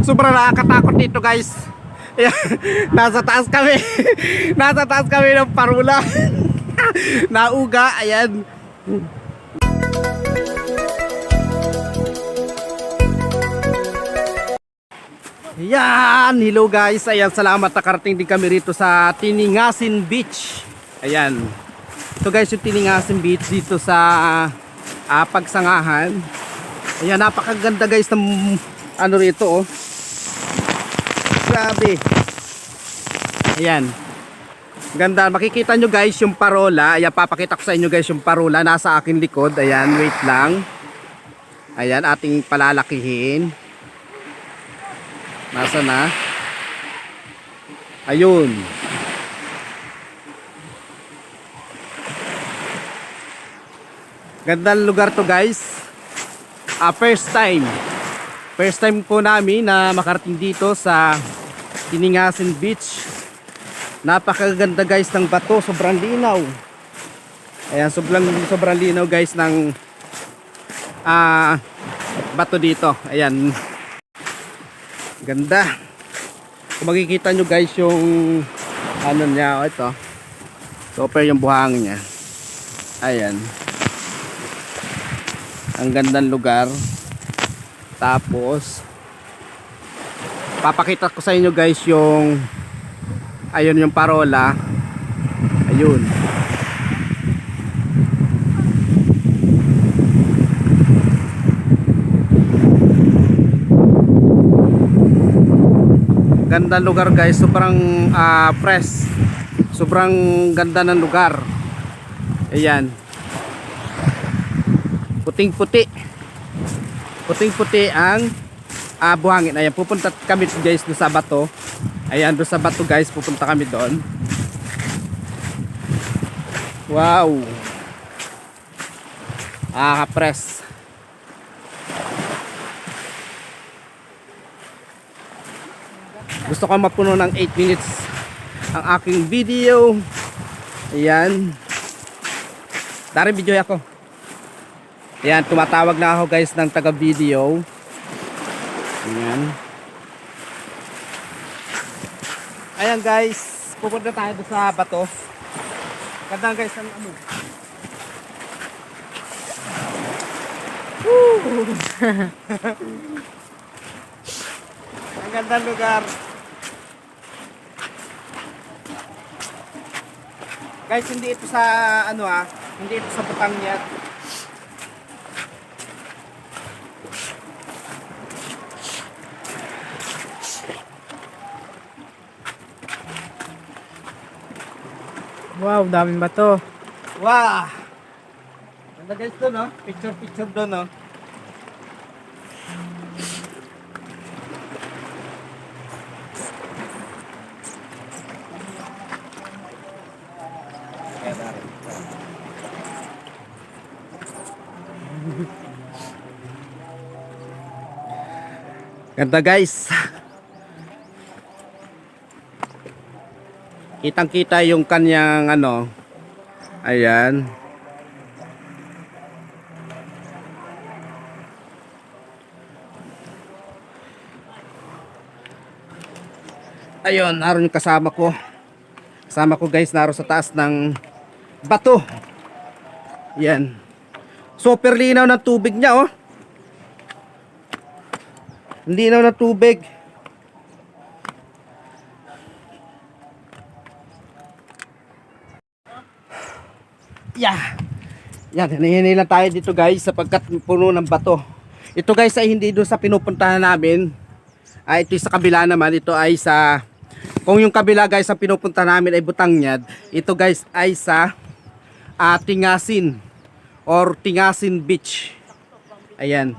Sobrang nakakatakot dito guys. Ayan, Nasa taas kami. Nasa taas kami ng parula. Nauga, ayan. Yan, hello guys. Ayan, salamat nakarating din kami rito sa Tiningasin Beach. Ayan. Ito guys yung Tiningasin Beach dito sa ah, Pagsangahan. Ayan, napakaganda guys ng ano rito oh. Grabe. Ayan. Ganda. Makikita nyo guys yung parola. Ayan, papakita ko sa inyo guys yung parola. Nasa akin likod. Ayan, wait lang. Ayan, ating palalakihin. Nasa na? Ayun. Gandang lugar to guys. Ah, first time. First time po namin na makarating dito sa Tiningasin Beach. Napakaganda guys ng bato, sobrang linaw. Ayan, sobrang sobrang linaw guys ng ah bato dito. Ayan. Ganda. Kung makikita nyo guys yung ano niya, oh, ito. Super yung buhangin niya. Ayan. Ang gandang lugar. Tapos papakita ko sa inyo guys yung ayun yung parola. Ayun. Ganda lugar guys, sobrang ah, fresh. Sobrang ganda ng lugar. Ayan. Puting-puti. Puting-puti ang ah, buhangin. Ayan, pupunta kami guys doon sa bato. Ayan, doon sa bato guys, pupunta kami doon. Wow. Ah, press. Gusto ko mapuno ng 8 minutes ang aking video. Ayan. Dari video ako. Ayan, tumatawag na ako guys ng taga video. Ayan. Ayan guys, pupunta tayo sa bato. Ganda guys ang ano. Ang ganda lugar. Guys, hindi ito sa ano ah, hindi ito sa Batangas. Wow, daming bato. Wow! Ganda guys doon, no? Picture picture doon, no? Ganda guys. Kitang kita yung kanyang ano. Ayan. Ayun, naroon yung kasama ko. Kasama ko guys, naroon sa taas ng bato. Yan. Super linaw ng tubig niya oh. Linaw ng tubig. Yan, hinihinay lang tayo dito guys sapagkat puno ng bato. Ito guys ay hindi doon sa pinupuntahan namin. Ay ito sa kabila naman, ito ay sa kung yung kabila guys ang pinupunta namin ay Butangyad, ito guys ay sa ah, Tingasin or Tingasin Beach. Ayan.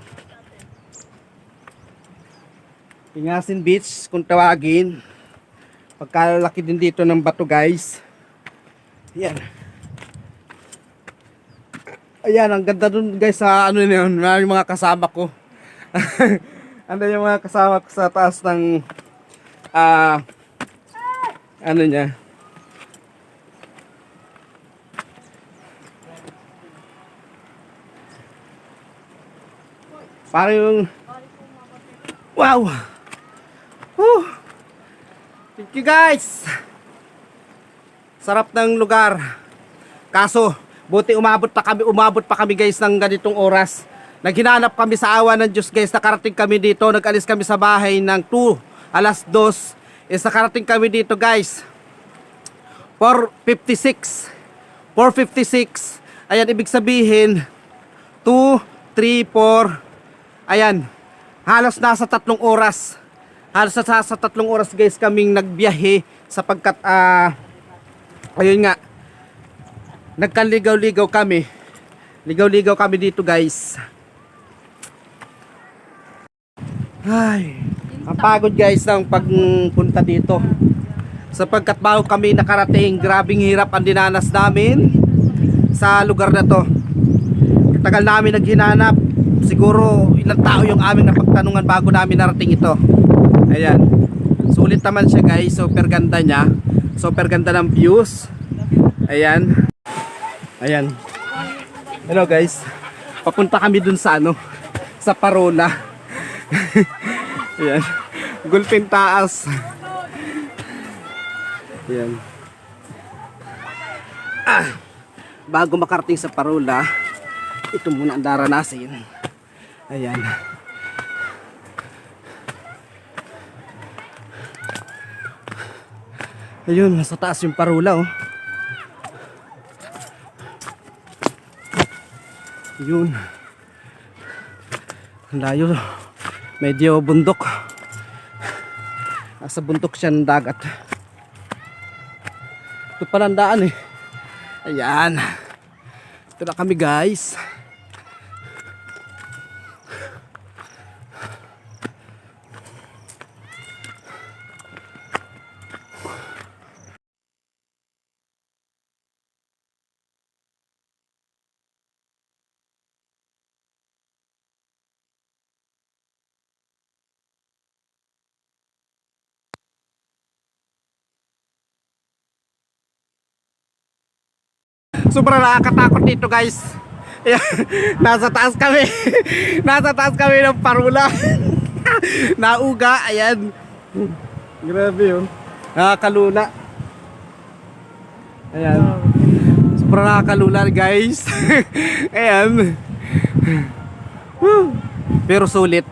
Tingasin Beach kung tawagin. Pagkalaki din dito ng bato guys. Ayan. Ayan, ang ganda dun guys sa ano yun, yung mga kasama ko. ano yung mga kasama ko sa taas ng ah ano niya. Parang yung Wow! Whew. Thank you guys. Sarap ng lugar. Kaso, buti umabot pa kami, umabot pa kami guys ng ganitong oras. Naghinanap kami sa awa ng Diyos guys, nakarating kami dito, nag-alis kami sa bahay ng 2, alas 2. Is nakarating kami dito guys. 4.56. 4.56. Ayan, ibig sabihin, 2, 3, 4. Ayan, halos nasa tatlong oras. Halos sa, sa tatlong oras guys kaming nagbiyahe sapagkat ah ayun nga nagkaligaw-ligaw kami. Ligaw-ligaw kami dito guys. Ay, ang pagod guys ng pagpunta dito. Sapagkat bago kami nakarating, grabing hirap ang dinanas namin sa lugar na to. Tagal namin naghinanap. Siguro ilang tao yung aming napagtanungan bago namin narating ito. Ayan. Sulit naman siya guys. Super ganda niya. Super ganda ng views. Ayan. Ayan. Hello guys. Papunta kami dun sa ano. Sa Parola. Ayan. Gulpin taas. Ayan. Ah. Bago makarating sa Parola, ito muna ang daranasin. Ayan. Ayun, nasa taas yung Parola oh. Yun. Layo. Medyo bundok. Nasa bundok siya ng dagat. Ito pala ang daan eh. Ayan. Ito na kami guys. Sobrang nakakatakot dito guys. Nasa taas kami. Nasa taas kami ng parula. Nauga, ayan. Grabe yun. Nakakalula. Ayan. Sobrang nakakalula guys. ayan. Pero sulit.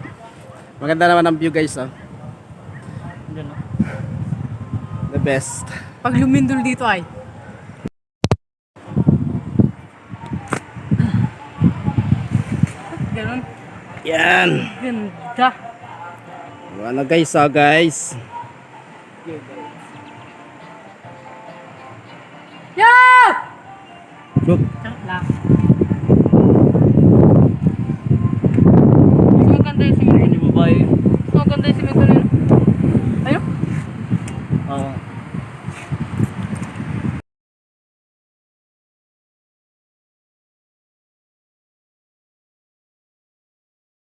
Maganda naman ang view guys. Oh. The best. Pag lumindol dito ay. Ganun. Yan. Ganda. Ano guys, ah guys. Yeah! Look. Charot lang. Mas maganda yung singin ni babae.